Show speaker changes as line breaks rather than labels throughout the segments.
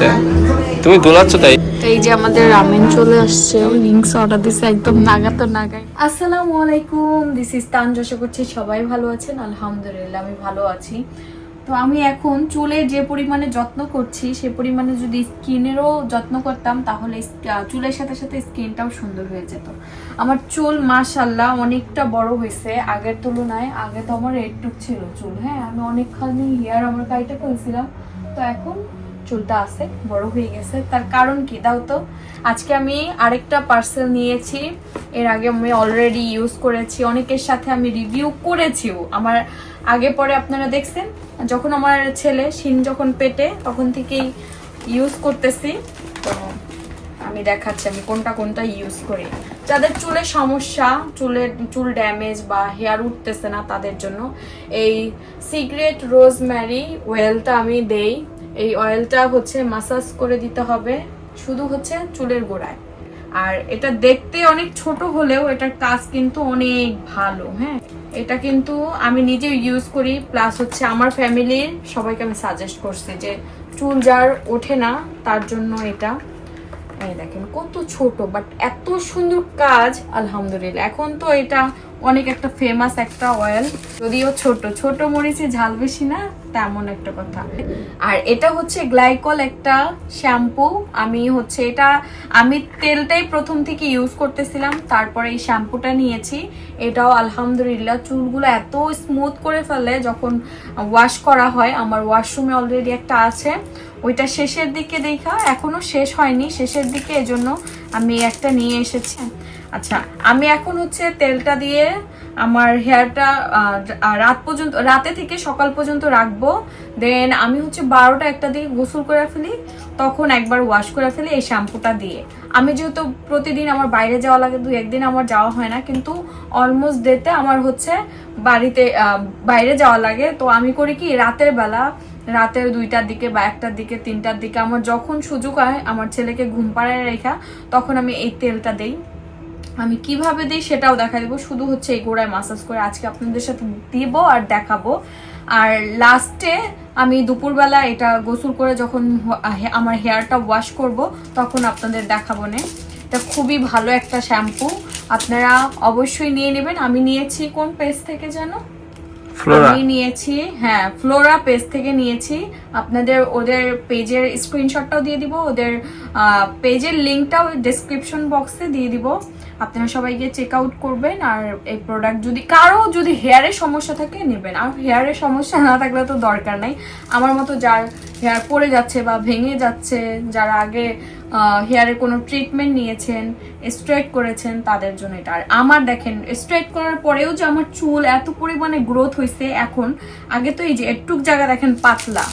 হয়েছে। তুমি দোলাচ্ছ তাই?
এই যে আমাদের রামেন চলে আসছে লিঙ্কস অর্ডার দিছে একদম নাগা তো নাগাই আসসালামু আলাইকুম দিস ইজ তান আশা করছি সবাই ভালো আছেন। আলহামদুলিল্লাহ আমি ভালো আছি। তো আমি এখন চুলের যে পরিমাণে যত্ন করছি সে পরিমাণে যদি স্কিনেরও যত্ন করতাম তাহলে চুলের সাথে সাথে স্কিনটাও সুন্দর হয়ে যেত। আমার চুল মাশাল্লাহ অনেকটা বড় হয়েছে আগের তুলনায়। আগে তো আমার একটুক ছিল চুল হ্যাঁ? আমি অনেকখানি হেয়ার আমার গাড়িটা ফেলছিলাম তো এখন চুলটা আছে, বড় হয়ে গেছে। তার কারণ কি দাও তো? আজকে আমি আরেকটা পার্সেল নিয়েছি। এর আগে আমি অলরেডি ইউজ করেছি। অনেকের সাথে আমি রিভিউ করেছিও। আমার আগে পরে আপনারা দেখছেন, যখন আমার ছেলে শিন যখন পেটে, তখন থেকেই ইউজ করতেছি। তো আমি দেখাচ্ছি আমি কোনটা কোনটা ইউজ করি। যাদের চুলের সমস্যা চুলের চুল ড্যামেজ বা হেয়ার উঠতেছে না তাদের জন্য, এই সিগ্রেট রোজম্যারি ওয়েলটা আমি দেই। এই অয়েলটা হচ্ছে মাসাজ করে দিতে হবে, শুধু হচ্ছে চুলের গোড়ায়। আর এটা দেখতে অনেক ছোট হলেও এটার কাজ কিন্তু অনেক ভালো হ্যাঁ? এটা কিন্তু আমি নিজে ইউজ করি প্লাস হচ্ছে আমার ফ্যামিলির সবাইকে আমি সাজেস্ট করছি যে চুল যার ওঠে না, তার জন্য এটা। এই দেখেন, কত ছোট বাট এত সুন্দর কাজ, আলহামদুলিল্লাহ। এখন তো এটা অনেক একটা ফেমাস একটা অয়েল যদিও ছোট। ছোট মরিচে ঝাল বেশি না, তেমন একটা কথা। আর এটা হচ্ছে গ্লাইকল একটা শ্যাম্পু আমি হচ্ছে এটা, আমি তেলটাই প্রথম থেকে ইউজ করতেছিলাম, তারপরে এই শ্যাম্পুটা নিয়েছি। এটাও আলহামদুলিল্লাহ, চুলগুলো এত স্মুথ করে ফেলে, যখন ওয়াশ করা হয়, আমার ওয়াশরুমে অলরেডি একটা আছে। ওইটা শেষের দিকে দেখা, এখনও শেষ হয়নি, শেষের দিকে এজন্য আমি একটা নিয়ে এসেছি। আচ্ছা আমি এখন হচ্ছে তেলটা দিয়ে আমার হেয়ারটা রাত পর্যন্ত, রাতে থেকে সকাল পর্যন্ত রাখব। দেন আমি হচ্ছে বারোটা একটা দিকে গোসল করে ফেলি, তখন একবার ওয়াশ করে ফেলি এই শ্যাম্পুটা দিয়ে। আমি যেহেতু প্রতিদিন আমার বাইরে যাওয়া লাগে, দু একদিন আমার যাওয়া হয় না, কিন্তু অলমোস্ট ডেতে আমার হচ্ছে বাড়িতে বাইরে যাওয়া লাগে। তো আমি করি কি, রাতের বেলা রাতের দুইটার দিকে বা একটার দিকে, তিনটার দিকে আমার যখন সুযোগ হয়, আমার ছেলেকে ঘুম পাড়ায় রেখা, তখন আমি এই তেলটা দেই। আমি কীভাবে দিই সেটাও দেখা দেবো। শুধু হচ্ছে এই গোড়ায় মাসাজ করে আজকে আপনাদের সাথে দিব আর দেখাবো। আর লাস্টে আমি দুপুরবেলা এটা গোসল করে যখন আমার হেয়ারটা ওয়াশ করব, তখন আপনাদের দেখাবো না। এটা খুবই ভালো একটা শ্যাম্পু আপনারা অবশ্যই নিয়ে নেবেন। আমি নিয়েছি কোন পেজ থেকে জানো আমি নিয়েছি হ্যাঁ ফ্লোরা পেজ থেকে নিয়েছি। আপনাদের ওদের পেজের স্ক্রিনশটটাও দিয়ে দিব, ওদের পেজের লিঙ্কটাও ডিসক্রিপশন বক্সে দিয়ে দিব। আপনারা সবাই গিয়ে চেক আউট করবেন আর এই প্রোডাক্ট যদি কারও যদি হেয়ারের সমস্যা থাকে নেবেন। আর হেয়ারের সমস্যা না থাকলে তো দরকার নাই। আমার মতো যার হেয়ার পড়ে যাচ্ছে বা ভেঙে যাচ্ছে, যারা আগে হেয়ারের কোনো ট্রিটমেন্ট নিয়েছেন স্ট্রেট করেছেন, তাদের জন্য এটা। আর আমার দেখেন স্ট্রেট করার পরেও যে আমার চুল এত পরিমাণে গ্রোথ হয়েছে এখন, আগে তো এই যে একটুক জায়গা দেখেন পাতলা।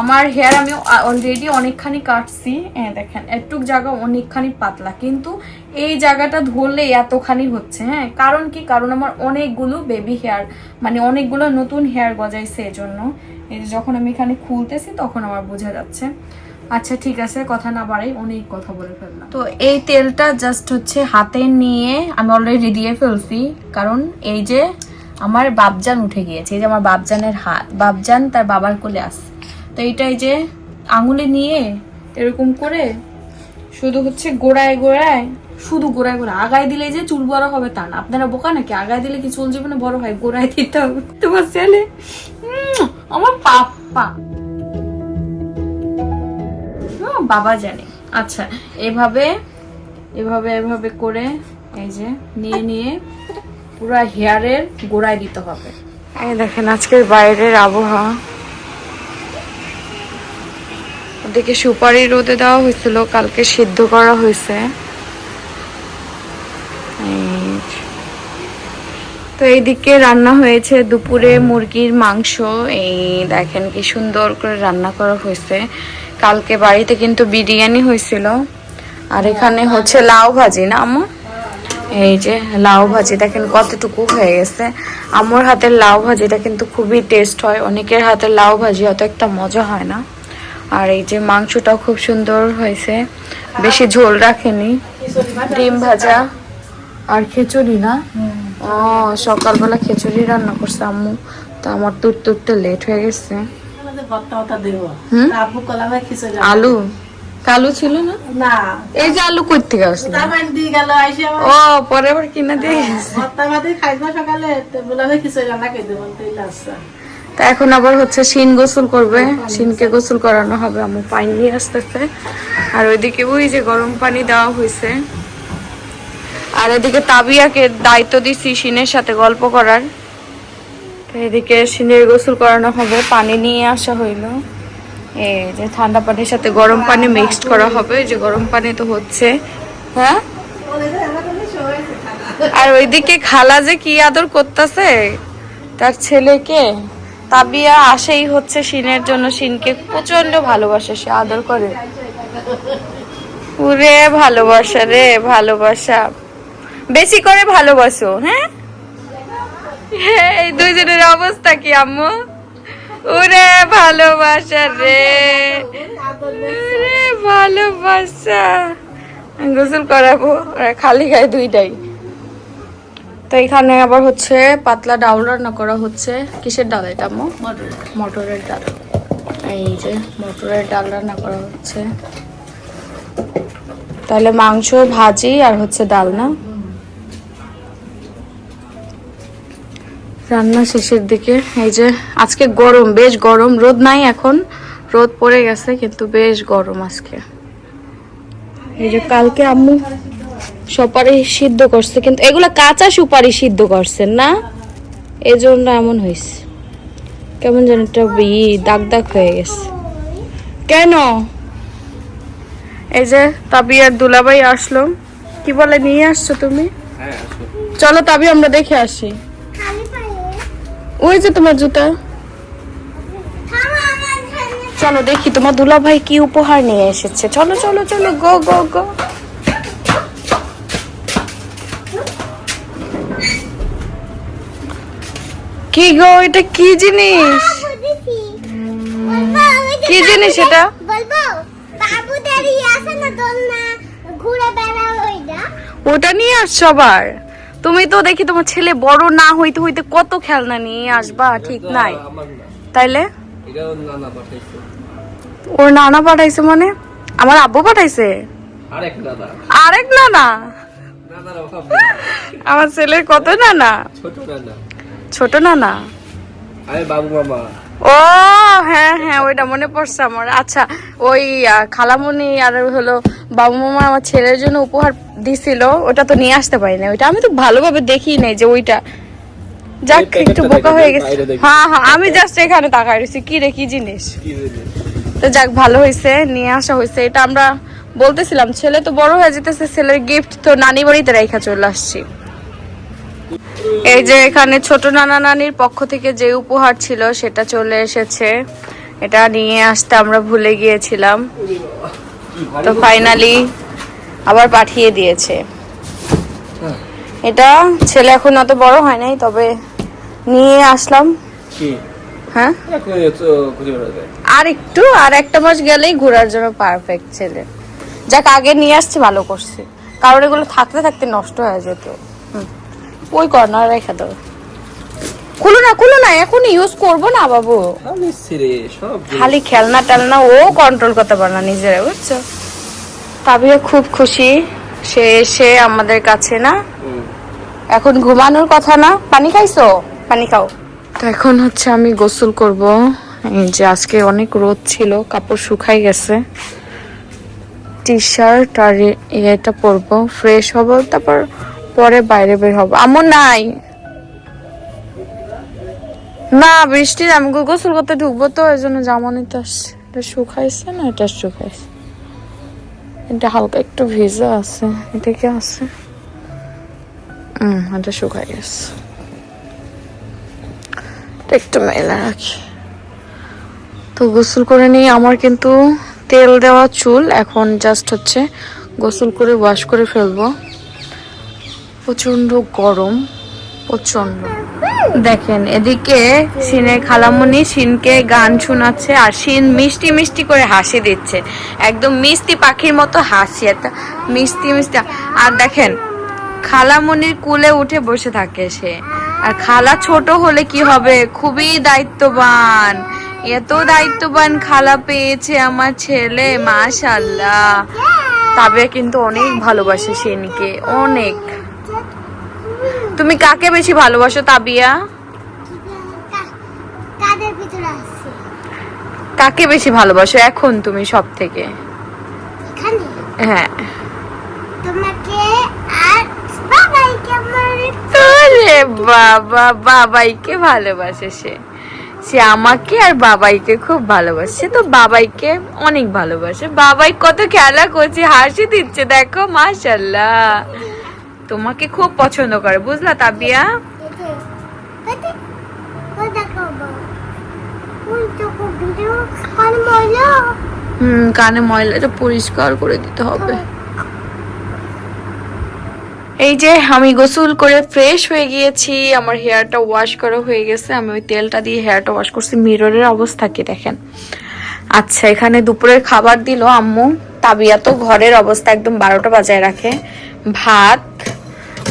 আমার হেয়ার আমি অলরেডি অনেকখানি কাটছি। হ্যাঁ দেখেন, একটুক জায়গা অনেকখানি পাতলা। কিন্তু এই জায়গাটা ধরলে এতখানি হচ্ছে হ্যাঁ? কারণ কি? কারণ আমার অনেকগুলো বেবি হেয়ার মানে অনেকগুলো নতুন হেয়ার গজাইছে এজন্য। এই যে যখন আমি এখানে খুলতেছি, তখন আমার বোঝা যাচ্ছে। আচ্ছা ঠিক আছে, কথা না বাড়াই, অনেক কথা বলে ফেললাম। তো এই তেলটা জাস্ট হচ্ছে হাতে নিয়ে আমি অলরেডি দিয়ে ফেলছি। কারণ এই যে আমার বাবজান উঠে গিয়েছে, এই যে আমার বাবজানের হাত বাবজান তার বাবার কোলে আসছে তো এইটা এই যে আঙুলে নিয়ে এরকম করে, শুধু হচ্ছে গোড়ায় গোড়ায় শুধু গোড়ায় গোড়ায় আগায় দিলে যে চুল বড় হবে তা না। আপনারা বোকা নাকি? আগায় দিলে কি চুল জীবনে বড় হয়? গোড়ায় দিতে হবে। তোমার ছেলে। আমার পাপ্পা। বাবা জানে। আচ্ছা এভাবে এভাবে এভাবে করে এই যে নিয়ে নিয়ে পুরো হেয়ারের গোড়ায় দিতে হবে। এই দেখেন, আজকের বাইরের আবহাওয়া। ওদিকে সুপারি রোদে দেওয়া হয়েছিল, কালকে সিদ্ধ করা হয়েছে এই যে। তো এইদিকে রান্না হয়েছে দুপুরে মুরগির মাংস। এই দেখেন কি সুন্দর করে রান্না করা হয়েছে। কালকে বাড়িতে কিন্তু বিরিয়ানি হয়েছিল। আর এখানে হচ্ছে লাউ ভাজি না আমার এই যে লাউ ভাজি, দেখেন কতটুকু হয়ে গেছে। আমার হাতের লাউ ভাজিটা কিন্তু খুবই টেস্ট হয়। অনেকের হাতের লাউ ভাজি অত একটা মজা হয় না। আর এই যে মাংসটাও খুব সুন্দর হয়েছে। বেশি ঝোল রাখেনি। ডিম ভাজা আর খিচুড়ি না? ও সকালবেলা খিচুড়ি রান্না করছে আম্মু। তো আমার তুর তুরতে লেট হয়ে গেছে। আলু? কালো ছিল না?
না।
এই যে আলু কই থেকে আসলো ও পরে আবার কিনা দিয়ে
খাইবো সকালে তো
এখন আবার হচ্ছে শিন গোসল করবে। শিনকে গোসল। করানো হবে আমি পানি নিয়ে আসতেছে। আর ওইদিকে ওই যে গরম পানি দেওয়া হয়েছে আর এদিকে তাবিয়াকে দায়িত্ব দিছি শিনের সাথে গল্প করার। এদিকে শিনের গোসল করানো হবে, পানি নিয়ে আসা হইল। এই যে ঠান্ডা পানির সাথে গরম পানি মিক্সড করা হবে, যে গরম পানি তো হচ্ছে। হ্যাঁ? আর ওইদিকে খালা যে কি আদর করতেছে, তার ছেলেকে তাবিয়া আসেই হচ্ছে শিনের জন্য। শিনকে প্রচণ্ড ভালোবাসে, সে আদর করে। উরে ভালোবাসা রে, ভালোবাসা। বেশি করে ভালোবাসো হ্যাঁ? হ্যাঁ, এই দুইজনের অবস্থা কি আম্মু? উরে ভালোবাসা রে। উরে ভালোবাসা। গোসল করাবো আর খালি গায়ে দুইটাই। তো এখানে আবার হচ্ছে পাতলা ডাল রান্না করা হচ্ছে। কিসের ডাল এটা আম্মু? মটরের ডাল। এই যে মটরের ডাল রান্না করা হচ্ছে। তাহলে মাংস ভাজি আর হচ্ছে ডাল না? রান্না শেষের দিকে। এই যে আজকে গরম বেশ গরম। রোদ নাই এখন। রোদ পড়ে গেছে কিন্তু বেশ গরম আজকে। এই যে কালকে আম্মু সুপারি সিদ্ধ করছে কিন্তু এগুলো কাঁচা সুপারি সিদ্ধ করছেন না? এই জন্য এমন হয়েছে কেমন যেন একটা ই দাগ দাগ হয়ে গেছে। কেন? এই যে তাবিয়ার দুলাভাই আসলো। কি বলে নিয়ে আসছো তুমি?
হ্যাঁ
চলো তাবি আমরা দেখে আসি। ওই যে তোমার জুতা। চলো দেখি তোমার দুলা ভাই কি উপহার নিয়ে এসেছে। চলো চলো চলো গো গো গো। কি গো এটা কি জিনিস? কি জিনিস এটা? ওটা নিয়ে আসছো আবার তুমি তো দেখি তোমার ছেলে বড় না হইতে হইতে কত খেলনা নিয়ে আসবা ঠিক নাই? তাইলে? ওর নানা পাঠাইছে মানে? আমার আব্বু পাঠাইছে?
আরেক
নানা। আমার ছেলের কত নানা?
ছোট নানা।
ছোট নানা?
আমি বাবু মামা
ও হ্যাঁ হ্যাঁ ওইটা মনে পড়ছে আমার। আচ্ছা ওই খালামণি আর হলো বাবু মামা আমার ছেলের জন্য উপহার দিছিল ওটা তো নিয়ে আসতে পারি না ওইটা আমি তো ভালোভাবে দেখি নাই যে ওইটা। যাক একটু বোকা হয়ে গেছে। হ্যাঁ হ্যাঁ আমি জাস্ট এখানে তাকাই রয়েছি। কি রে কি জিনিস?
কি জিনিস?
তো যাক ভালো হয়েছে নিয়ে আসা হয়েছে। এটা আমরা বলতেছিলাম ছেলে তো বড় হয়ে যেতেছে ছেলের গিফট তো নানি বাড়িতে রেখা চলে আসছি। এই যে এখানে ছোট নানা নানির পক্ষ থেকে যে উপহার ছিল সেটা চলে এসেছে। এটা নিয়ে আসতে আমরা ভুলে গিয়েছিলাম। তো ফাইনালি আবার পাঠিয়ে দিয়েছে। এটা ছেলে এখন অত বড় হয় নাই তবে নিয়ে আসলাম। হ্যাঁ? আর একটু আর একটা মাস গেলেই ঘোরার জন্য পারফেক্ট ছেলে। যাক আগে নিয়ে আসছে ভালো করছে। কারণ এগুলো থাকতে থাকতে নষ্ট হয়ে যেত। হুম। ওই কর্নার রেখে দাও। খুলো না খুলো না এখন ইউজ করব না বাবু। খালি খেলনা টেলনা ও কন্ট্রোল করতে পারে না নিজেরা বুঝছ? তাবিও খুব খুশি সে এসে আমাদের কাছে না। এখন ঘুমানোর কথা না? পানি খাইছো? পানি খাও। তো এখন হচ্ছে আমি গোসল করব। এই যে আজকে অনেক রোদ ছিল কাপড় শুকাই গেছে। টি শার্ট আর এটা পরবো ফ্রেশ হব তারপর পরে বাইরে বের হব। আমার নাই। না বৃষ্টি আমি গোসল করতে ঢুকবো তো, এই জন্য জামা নিতে আসছে। এটা শুকাইছে না, এটা শুকাইছে। এটা হালকা একটু ভিজা আছে এটা কি আছে। হুম এটা শুকাই গেছে। একটু মেলা রাখি। তো গোসল করে নিয়ে আমার কিন্তু তেল দেওয়া চুল, এখন জাস্ট হচ্ছে গোসল করে ওয়াশ করে ফেলব। প্রচণ্ড গরম প্রচণ্ড দেখেন, এদিকে সিনের খালামুনি সিনকে গান শোনাচ্ছে আর সিন মিষ্টি মিষ্টি করে হাসি দিচ্ছে। একদম মিষ্টি পাখির মতো হাসি, একটা মিষ্টি মিষ্টি। আর দেখেন, খালামুনির কুলে উঠে বসে থাকে সে। আর খালা ছোট হলে কি হবে? খুবই দায়িত্ববান। এত দায়িত্ববান খালা পেয়েছে আমার ছেলে মাশাল্লাহ তবে কিন্তু অনেক ভালোবাসে সেনিকে, অনেক। তুমি কাকে বেশি ভালোবাসো তাবিয়া? কাকে বেশি ভালোবাসো এখন তুমি সব থেকে হ্যাঁ।
তোমাকে আর
বাবা বাবাইকে ভালোবাসে সে। সে আমাকে আর বাবাইকে খুব ভালোবাসে। তো বাবাইকে অনেক ভালোবাসে। বাবাই কত খেলা করছে হাসি দিচ্ছে দেখো মাশাল্লাহ। তোমাকে খুব পছন্দ করে, বুঝলা তাবিয়া? হুম, কানে ময়লাটা পরিষ্কার করে দিতে হবে। এই যে আমি গোসল করে ফ্রেশ হয়ে গিয়েছি, আমার হেয়ারটা ওয়াশ করা হয়ে গেছে, আমি ওই তেলটা দিয়ে হেয়ারটা ওয়াশ করছি, মিররের অবস্থা কি দেখেন। আচ্ছা এখানে দুপুরের খাবার দিল আম্মু। তাবিয়া তো ঘরের অবস্থা একদম বারোটা বাজায় রাখে। ভাত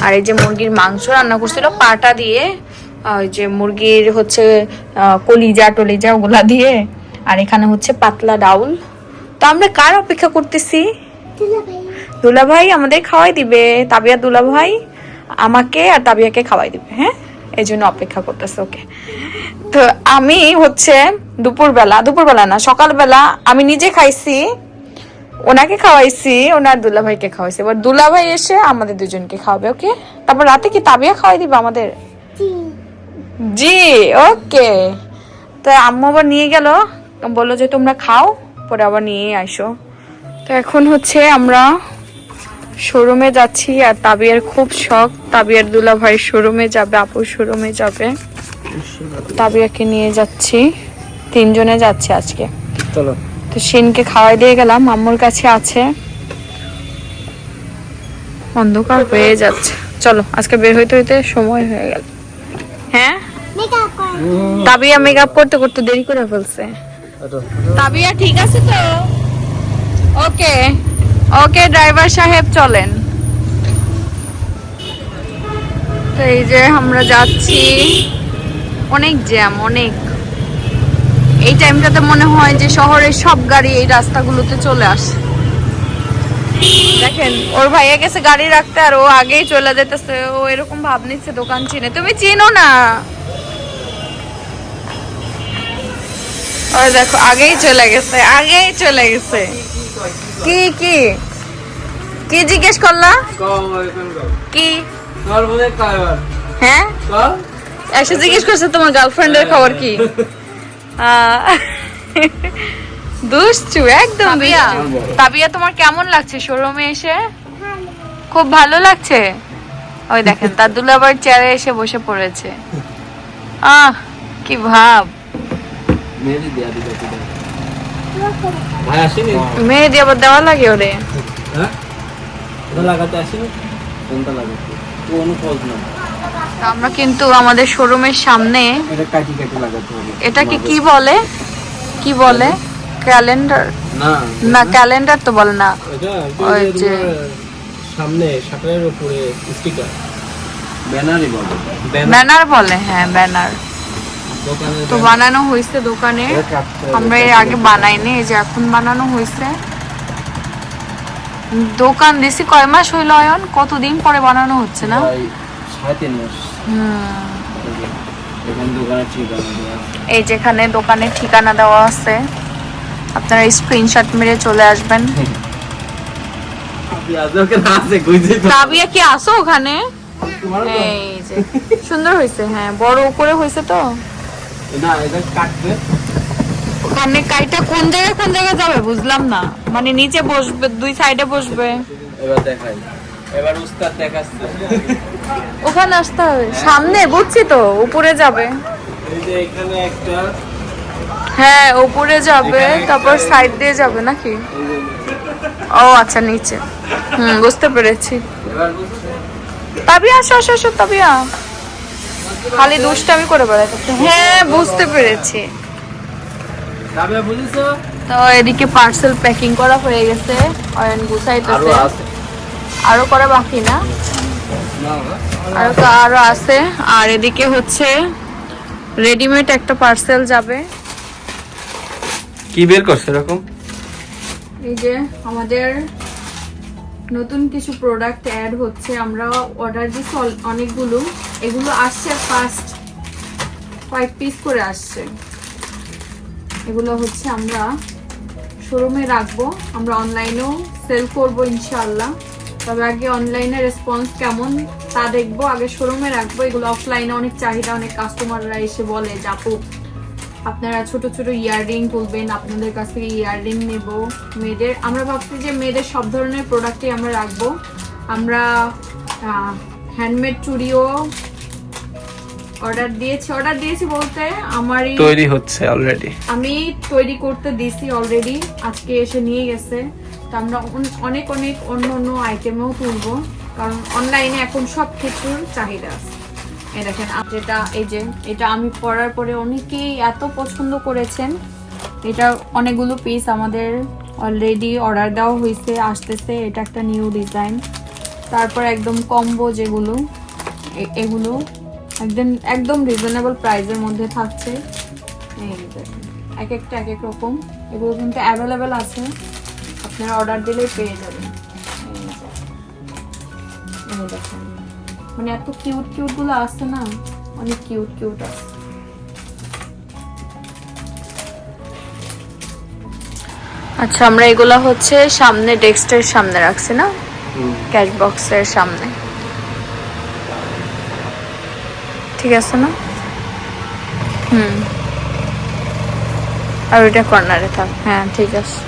আর এই যে মুরগির মাংস রান্না করছিল, পাটা দিয়ে ওই যে মুরগির হচ্ছে কলিজা টলিজা ওগুলা দিয়ে, আর এখানে হচ্ছে পাতলা ডাউল। তো আমরা কার অপেক্ষা করতেছি? দুলা ভাই আমাদের খাওয়াই দিবে, তাবিয়া দুলা ভাই আমাকে আর তাবিয়াকে খাওয়াই দিবে হ্যাঁ? এই জন্য অপেক্ষা করতেছে, ওকে। তো আমি হচ্ছে দুপুরবেলা দুপুরবেলা না, সকালবেলা আমি নিজে খাইছি ওনাকে খাওয়াইছি ওনার দুলা ভাইকে খাওয়াইছি। এবার দুলা ভাই এসে আমাদের দুজনকে খাওয়াবে ওকে? তারপর রাতে কি তাবিয়া খাওয়াই দিবে আমাদের?
জি।
জি ওকে। তো আম্মু আবার নিয়ে গেল বলল যে তোমরা খাও পরে আবার নিয়ে আইসো। তো এখন হচ্ছে আমরা শোরুমে যাচ্ছি আর তাবিয়ার খুব শখ। তাবিয়ার দুলা ভাই শোরুমে যাবে আপু শোরুমে যাবে। তাবিয়াকে নিয়ে যাচ্ছি। তিনজনে যাচ্ছে আজকে।
চলো।
তো সিনকে খাওয়াই দিয়ে গেলাম আম্মুর কাছে আছে। অন্ধকার হয়ে যাচ্ছে। চলো, আজকে বের হইতে হইতে সময় হয়ে গেল। হ্যাঁ? তাবিয়া মেকআপ করতে করতে দেরি করে ফেলছে। তাবিয়া, ঠিক আছে তো? ওকে ওকে ড্রাইভার সাহেব, চলেন। তো এই যে আমরা যাচ্ছি। অনেক জ্যাম, অনেক। এই টাইমটাতে মনে হয় যে শহরের সব গাড়ি এই রাস্তাগুলোতে চলে আসে। দেখেন ওর ভাইয়া গেছে গাড়ি রাখতে আর ও আগেই চলে যেতেছে। ও এরকম ভাব নিচ্ছে দোকান চিনে। তুমি চিনো না? দেখো আগেই চলে গেছে আগেই চলে গেছে। কি কি? কি জিজ্ঞেস করলা? কি?
হয়?
এসে জিজ্ঞেস করছে তোমার গার্লফ্রেন্ডের খবর কি? দুষ্টু একদম তাবিয়া তাবিয়া তোমার কেমন লাগছে? শোরুমে এসে? খুব ভালো লাগছে? ওই দেখেন তার দুলাবার চেয়ারে এসে বসে পড়েছে। আহ কি ভাব।
মেহেদি
আবার দেওয়া লাগে ওরে।
হ্যাঁ? লাগাতে আসেনি? কোনটা লাগাতে? কোনো খোঁজ না
আমরা কিন্তু আমাদের শোরুমের সামনে
এটা কাটি কাটি লাগাতে হবে।
এটাকে কি বলে? কি বলে? ক্যালেন্ডার
না
না ক্যালেন্ডার তো বলে না। ওই যে-
সামনে শাটারের উপরে স্টিকার ব্যানারই বলে। ব্যানার।
ব্যানার বলে হ্যাঁ ব্যানার। তো বানানো হয়েছে দোকানে। আমরা এর আগে বানাইনি এই যে এখন বানানো হয়েছে। দোকান দিছি কয় মাস হইল অয়ন? কতদিন পরে বানানো হচ্ছে না?
দেওয়া
এই যেখানে দোকানের ঠিকানা দেওয়া আছে আপনারা স্ক্রিনশট মেরে চলে আসবেন। তাবিয়া কি আসো ওখানে? সুন্দর হয়েছে হ্যাঁ বড় উপরে হয়েছে তো। ওখানে কাইটা কোন জায়গায় কোন জায়গায় যাবে বুঝলাম না। মানে নিচে বসবে দুই সাইডে বসবে।
এবার দেখাই। এবার উস্তাদ দেখাচ্ছে।
ওখানে আসতে হবে। সামনে বুঝছি তো উপরে যাবে।
এই যে এখানে একটা
হ্যাঁ উপরে যাবে তারপর সাইড দিয়ে যাবে নাকি? ও আচ্ছা নিচে। হুম বুঝতে পেরেছি। তাবিয়া আসো আসো আসো তাবিয়া। খালি দুষ্টামি করে বেড়াতে হ্যাঁ বুঝতে পেরেছি। তো এদিকে পার্সেল প্যাকিং করা হয়ে গেছে। অয়ন গুছাইতেছে।
আছে
আরও করা বাকি না? আরও তো আরও আছে। আর এদিকে হচ্ছে রেডিমেড একটা পার্সেল যাবে।
কি বের করছে এরকম?
এই যে আমাদের নতুন কিছু প্রোডাক্ট অ্যাড হচ্ছে। আমরা অর্ডার দিচ্ছি অনেকগুলো। এগুলো আসছে ফার্স্ট ফাইভ পিস করে আসছে। এগুলো হচ্ছে আমরা শোরুমে রাখব। আমরা অনলাইনেও সেল করব ইনশাআল্লাহ। তবে আগে অনলাইনে রেসপন্স কেমন তা দেখব। আগে শোরুমে রাখব। এগুলো অফলাইনে অনেক চাহিদা অনেক কাস্টমাররা এসে বলে যে আপু আপনারা ছোট ছোট ইয়াররিং তুলবেন আপনাদের কাছ থেকে ইয়াররিং নেব। মেয়েদের আমরা ভাবছি যে মেয়েদের সব ধরনের প্রোডাক্টই আমরা রাখব। আমরা হ্যান্ডমেড চুড়িও অর্ডার দিয়েছি। অর্ডার দিয়েছি বলতে আমারই
তৈরি হচ্ছে অলরেডি
আমি তৈরি করতে দিছি অলরেডি আজকে এসে নিয়ে গেছে। তো আমরা অন- অনেক অনেক অন্য অন্য আইটেমেও তুলবো। কারণ অনলাইনে এখন সব কিছুর চাহিদা আছে। এই দেখেন যেটা এই যে, এটা আমি পরার পরে অনেকেই এত পছন্দ করেছেন। এটা অনেকগুলো পিস আমাদের অলরেডি অর্ডার দেওয়া হয়েছে আসতেছে। এটা একটা নিউ ডিজাইন তারপর একদম কম্বো যেগুলো, এ- এগুলো একদম একদম রিজনেবল প্রাইসের মধ্যে থাকছে। এক একটা এক এক রকম। এগুলো কিন্তু অ্যাভেলেবেল আছে। আপনারা অর্ডার দিলেই পেয়ে যাবেন। মানে এত কিউট কিউটগুলো আছে না অনেক কিউট কিউট আছে। আচ্ছা আমরা এগুলা হচ্ছে সামনে ডেস্কের সামনে রাখছি না? ক্যাশ বক্সের সামনে। ঠিক আছে না? হুম। আর ওইটা কর্নারে থাক। হ্যাঁ ঠিক আছে।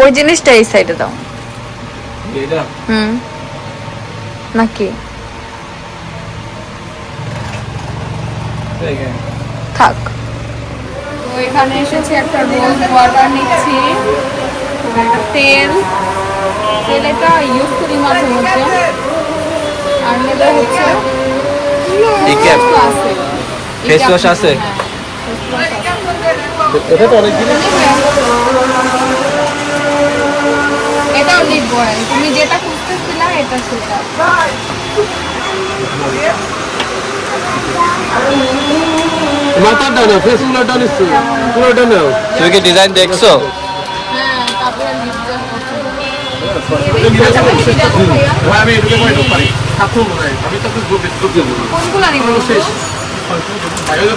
ওই জিনিসটা এই সাইডে দাও। হুম। নাকি? থাক। তো এখানে এসেছি একটা রোজ ওয়াটার নিচ্ছি তেল। তেল এটা ইউজ করি মাঝে মধ্যে। আর নেবে হচ্ছে
ক্যাপ?
তো আছে।
আছে? এটা তো অনেক জিনিস
এটাও লিপ বয় তুমি যেটা খুঁজতেছিলা এটা সেটা।
মাথাটা না ফেস গুলোটা নিশ্চয় পুরোটা নাও।
তুমি কি ডিজাইন দেখছ?
হ্যাঁ তারপরে
ভাই আমি এদিকে পারি। আমি তো খুব শেষ।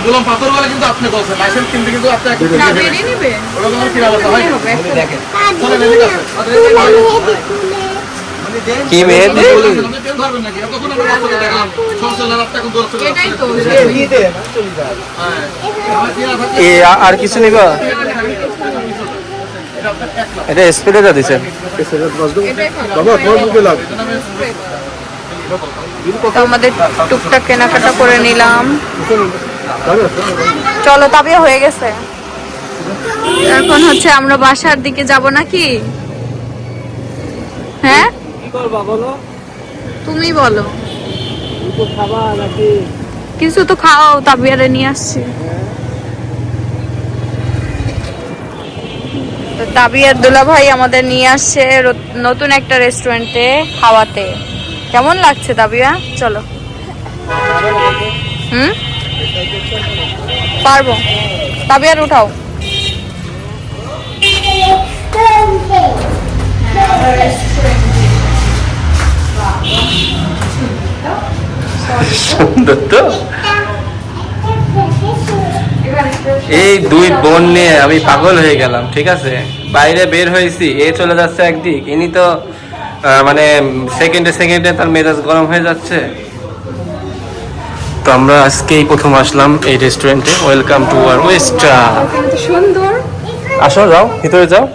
বললাম পাথর বলে কিন্তু আপনি বলছেন লাইসেন্স কিনতে কিন্তু আপনি একটু
কাবেরি নিবে
ওটা কি ব্যবস্থা হয়
দেখেন
চলে এদিকে আসেন।
কি আ- আর কিছু নিবা এটা স্পিডে দিছেন
বাবা তোমার বুকে লাগ
তো আমাদের টুকটাক কেনাকাটা করে নিলাম। চলো তবে হয়ে গেছে। এখন হচ্ছে আমরা বাসার দিকে যাব নাকি? হ্যাঁ? তুমি বলো। কিছু তো খাও তাবিয়ারে নিয়ে আসছি। তো তাবিয়ার দুলা ভাই আমাদের নিয়ে আসছে নতুন একটা রেস্টুরেন্টে খাওয়াতে। কেমন লাগছে তাবিয়া চলো। হুম? পারব। তাবিয়ার উঠাও।
সুন্দর তো। এই দুই বোন নিয়ে আমি পাগল হয়ে গেলাম, ঠিক আছে? বাইরে বের হয়েছি, এ চলে যাচ্ছে একদিক, ইনি তো মানে সেকেন্ডে সেকেন্ডে তার মেজাজ গরম হয়ে যাচ্ছে। তো আমরা আজকেই প্রথম আসলাম এই রেস্টুরেন্টে ওয়েলকাম টু আর ওয়েস্টা
সুন্দর
আসো, যাও, ভিতরে যাও।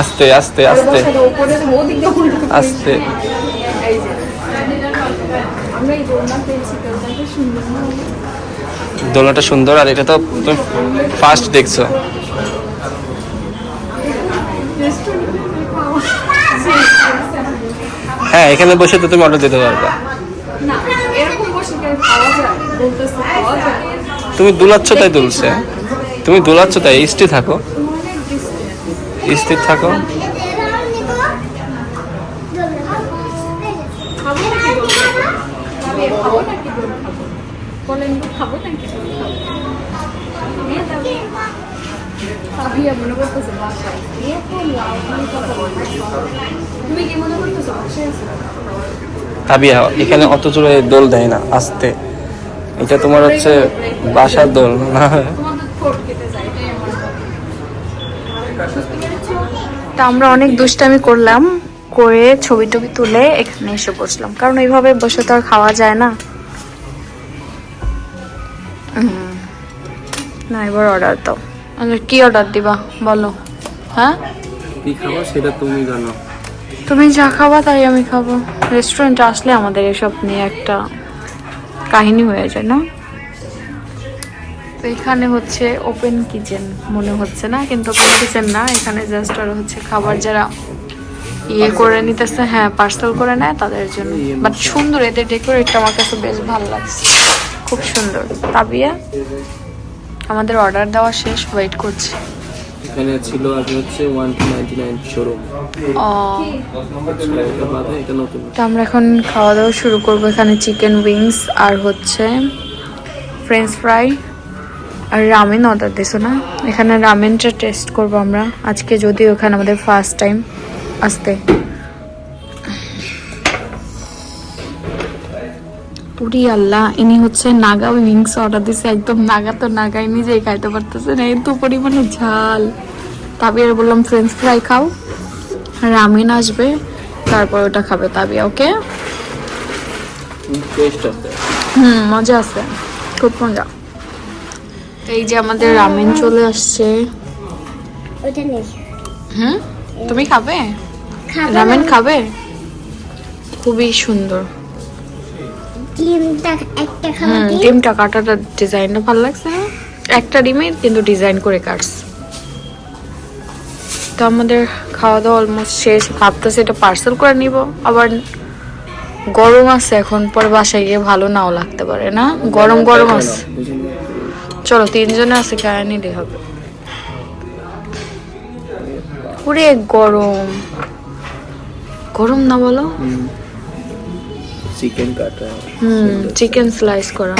আস্তে আস্তে আস্তে। আস্তে। দোলনাটা সুন্দর আর এটা তো তুমি ফার্স্ট দেখছ। হ্যাঁ এখানে বসে তো তুমি অর্ডার দিতে পারবা। তুমি দুলাচ্ছ তাই দুলছে। তুমি দুলাচ্ছ তাই স্থির থাকো। স্থির থাকো
তবে খাব নাকি দোল খাব বলেন তো খাব নাকি দোল খাব হ্যাঁ, তবে তাবিয়া মনে করতেছে বাসায়। তুমি কি মনে করতেছো বাসায়
তাবিয়া এখানে অত জোরে দোল দেয় না আস্তে। এটা তোমার হচ্ছে বাসার দোল না?
তা আমরা অনেক দুষ্টামি করলাম করে ছবি টবি তুলে এখানে এসে বসলাম। কারণ এইভাবে বসে তো আর খাওয়া যায় না। না এবার অর্ডার দাও। আচ্ছা, কি অর্ডার দিবা? বলো। হ্যাঁ?
কি খাব সেটা তুমি জানো।
তুমি যা খাবা তাই আমি খাব। রেস্টুরেন্টে আসলে আমাদের এসব নিয়ে একটা কাহিনী হয়ে যায় না? তো এখানে হচ্ছে ওপেন কিচেন মনে হচ্ছে না কিন্তু ওপেন কিচেন না। এখানে জাস্ট আর হচ্ছে খাবার যারা ইয়ে করে নিতেছে হ্যাঁ পার্সেল করে নেয় তাদের জন্য। বাট সুন্দর এদের ডেকোরেটটা আমার কাছে বেশ ভালো লাগছে। খুব সুন্দর। তাবিয়া? আমাদের অর্ডার দেওয়া শেষ ওয়েট করছি।
এখানে ছিল আগে হচ্ছে one two ninety nine showroom
তো আমরা এখন খাওয়া দাওয়া শুরু করব। এখানে চিকেন উইংস আর হচ্ছে ফ্রেঞ্চ ফ্রাই আর রামেন অর্ডার দিছো না? এখানে রামেনটা টেস্ট করব আমরা। আজকে যদিও এখানে আমাদের ফার্স্ট টাইম আসতে। উরি আল্লাহ ইনি হচ্ছে নাগা উইংস অর্ডার দিছে একদম নাগা তো নাগাই নিজেই খাইতে পারতেছে না এত পরিমাণে ঝাল। তাবিয়ার বললাম ফ্রেঞ্চ ফ্রাই খাও। রামিন আসবে তারপর ওটা খাবে তাবিয়া ওকে? হুম মজা আছে। খুব মজা। এই যে আমাদের রামেন চলে আসছে।
ওটা নেই।
হুম? তুমি খাবে? রামেন খাবে? খুবই সুন্দর।
ডিমটা
কাটাটা ডিজাইনটা ভালো লাগছে একটা ডিমের কিন্তু ডিজাইন করে কাটছে তো আমাদের খাওয়া দাওয়া অলমোস্ট শেষ ভাবতেছে এটা পার্সেল করে নিব। আবার গরম আছে এখন পরে বাসায় গিয়ে ভালো নাও লাগতে পারে না? গরম গরম আছে। চলো তিনজনে আছে খায় নিলে হবে। পুরে গরম। গরম না বলো?
চিকেন কাটা।
হুম চিকেন স্লাইস করা।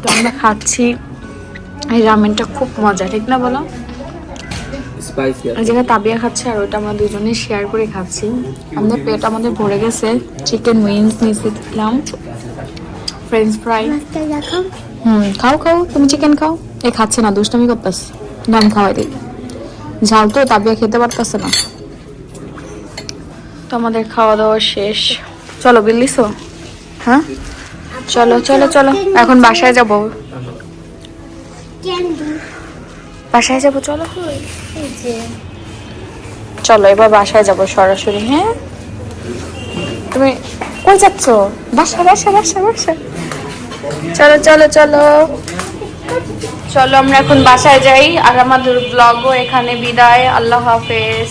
তো আমরা খাচ্ছি। এই রামেনটা খুব মজা ঠিক না বলো?
স্পাইসি
তাবিয়া খাচ্ছে আর ওটা আমরা দুজনে শেয়ার করে খাচ্ছি। আমাদের পেট আমাদের ভরে গেছে। চিকেন উইংস নিয়েছিলাম ফ্রেঞ্চ ফ্রাই হুম খাও খাও তুমি চিকেন খাও। এই খাচ্ছে না দুষ্টামি করতেছ। ডান খাওয়াই দিই। ঝাল তো তাবিয়া খেতে পারতেছে না। তো আমাদের খাওয়া দাওয়া শেষ। চলো বিল্লিসো হ্যাঁ? চলো চলো চলো। এখন বাসায় যাব। বাসায় যাব, চলো। চলো, এবার বাসায় যাব সরাসরি হ্যাঁ? তুমি কই যাচ্ছ? বাসা বাসা বাসা বাসা। চলো চলো চলো। চলো, আমরা এখন বাসায় যাই। আর আমাদের ব্লগও এখানে বিদায়। আল্লাহ হাফেজ।